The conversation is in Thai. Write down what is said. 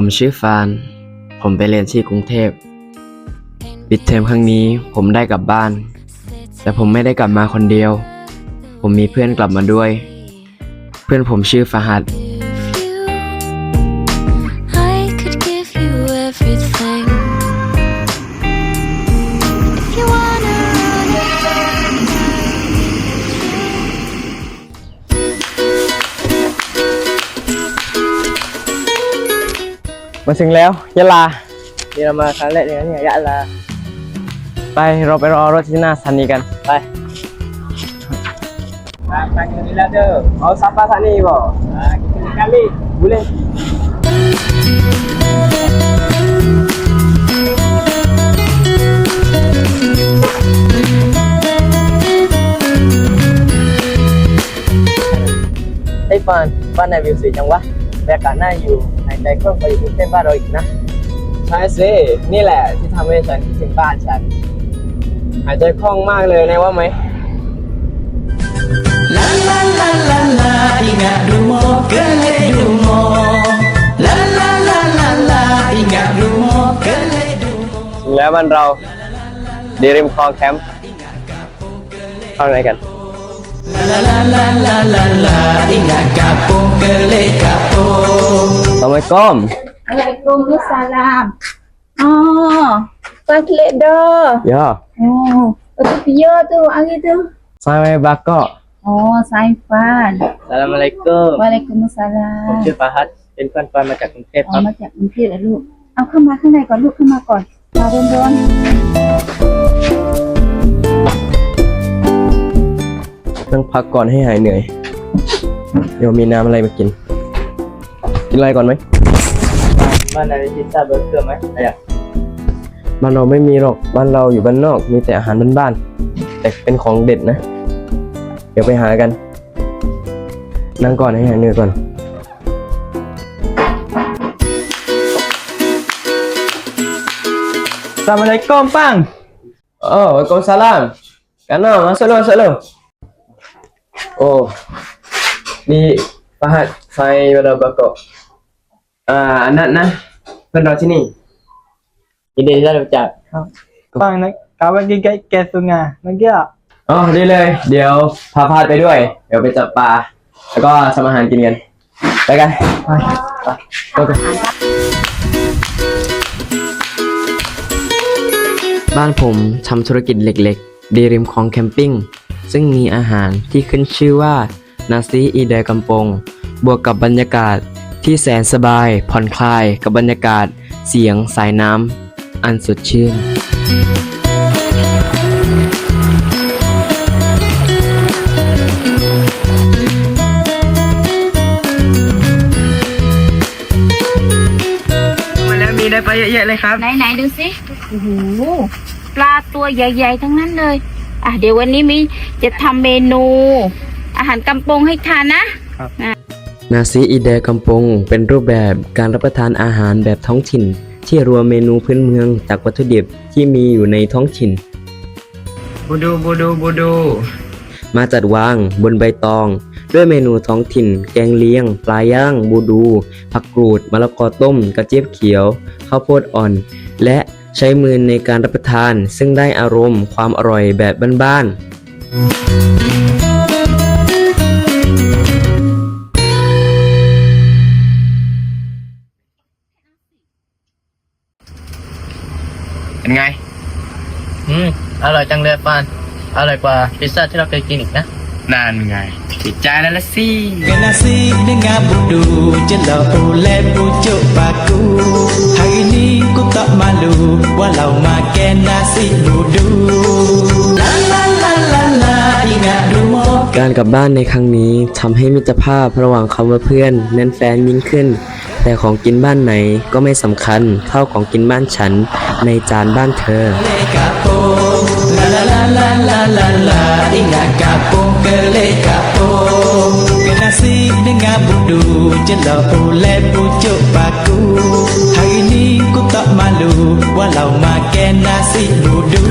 ผมชื่อฟาน ผมไปเรียนที่กรุงเทพ ปิดเทอมครั้งนี้ผมได้กลับบ้าน แต่ผมไม่ได้กลับมาคนเดียว ผมมีเพื่อนกลับมาด้วย เพื่อนผมชื่อฟาฮัด มาถึงแล้วยะลานี่เรามาครั้งแรกเลยนะเนี่ยยะลาไปเราไปรอรถที่หน้าสถานีกันไปไปกันนี่แล้วเด้อเอาซับปาสถานีบ่อ่ากินกันลิบุเล่ไอ้ยฟานบ้า นนายวิวสวยจังวะบรรยากาศน่าอยู่หายใจคล่องกว่าอยู่กรุงเทพบ้านเราอีกนะ ใช่สิ นี่แหละที่ทำให้ฉันคิดถึงบ้านฉัน หายใจคล่องมากเลยนะว่าไหม La la la la la, ingat dulu kele dulu. La la la la la, ingat dulu kele dulu. ถึงแล้วบ้านเราดีริมคลองแคมป์เข้าไหนกัน La la la la la la, ingat kapung kele kapung. สมัยก้ม Waalaikumsalam. Oh, pas klik dah. ย่อ Oh, itu pia tu hari tu. สมัยบากก็ Oh, Saifan. สลามอะลัยกุม Waalaikumsalam. ผมชื่อฟาฮัดเป็นเพื่อนฟานมาจากกรุงเทพคเอารับ มาจากกรุงเทพเหรอลูก เอาเข้ามาข้างในก่อนลูกเข้ามาก่อน มาเดินเดินนั่งพักก่อนให้หายเหนื่อย เดี๋ยวมีน้ำอะไรมากิน กินอะไรก่อนไหมบ้านนายมีพิซซ่าเบอร์เกอร์ไหมอยากบ้านเราไม่มีหรอกบ้านเราอยู่บ้านนอก มีแต่อาหารบ้านๆแต่เป็นของเด็ดนะ เดี๋ยวไปหากัน นั่งก่อนให้หายเหนื่อยก่อน Assalamualaikum, Pang. Oh, Waalaikumsalam. Kana, masuk lu, masuk lu. Oh. Ni Fahad, saya pada bakok. Ah, anak nah. เพื่อนเราที่นี่ยินดีที่ได้รู้จักฟังนะกาวันกินแกสุงาเมื่อกี้อะอ๋อดีเลย เดี๋ยวพาพาดไปด้วย เดี๋ยวไปจับปลาแล้วก็ทำอาหารกินกันไปกันไปไปไปบ้านผมทำธุรกิจเล็กๆดีริมของแคมปิ้งซึ่งมีอาหารที่ขึ้นชื่อว่า นาซีอีเดกัมปง บวกกับบรรยากาศที่แสนสบายผ่อนคลายกับบรรยากาศเสียงสายน้ำอันสดชื่น มาแล้วมีได้ไปเยอะๆเลยครับ ไหนไหนดูสิโอ้โหปลาตัวใหญ่ ๆ ทั้งนั้นเลย อะ เดี๋ยววันนี้มีจะทำเมนู อาหารกำปงให้ทานนะนาซีอีเดกัมปงเป็นรูปแบบการรับประทานอาหารแบบท้องถิ่น ที่รวมเมนูพื้นเมืองจากวัตถุดิบที่มีอยู่ในท้องถิ่น บูดูบูดูบูดู มาจัดวางบนใบตอง ด้วยเมนูท้องถิ่น แกงเลียง ปลาย่าง บูดู ผักกรูดมะละกอต้ม กระเจี๊ยบเขียว ข้าวโพดอ่อน และใช้มือในการรับประทาน ซึ่งได้อารมณ์ความอร่อยแบบบ้านๆ เป็นไง อืม อร่อยจังเลยปาน อร่อยกว่าพิซซ่าที่เราเคยกินอีกนะ นั่นไงติดใจแล้วละสิ Kena si dengan budu Jelak oleh pucuk paku Hari ni ku tak malu Walau makan nasi budu La la la la la Ingat dulu การกลับบ้านในครั้งนี้ทำให้มิตรภาพระหว่างคำว่าเพื่อนแน่นแฟนยิ่งขึ้น แต่ของกินบ้านไหนก็ไม่สำคัญเท่าของกินบ้านฉัน ในจานบ้านเธอ Kelek kapung La la la la la la la Ingat kapung kelek kapung Kena si dengan budu Jelak oleh pucuk paku Hari ni ku tak malu Walau makan nasi budu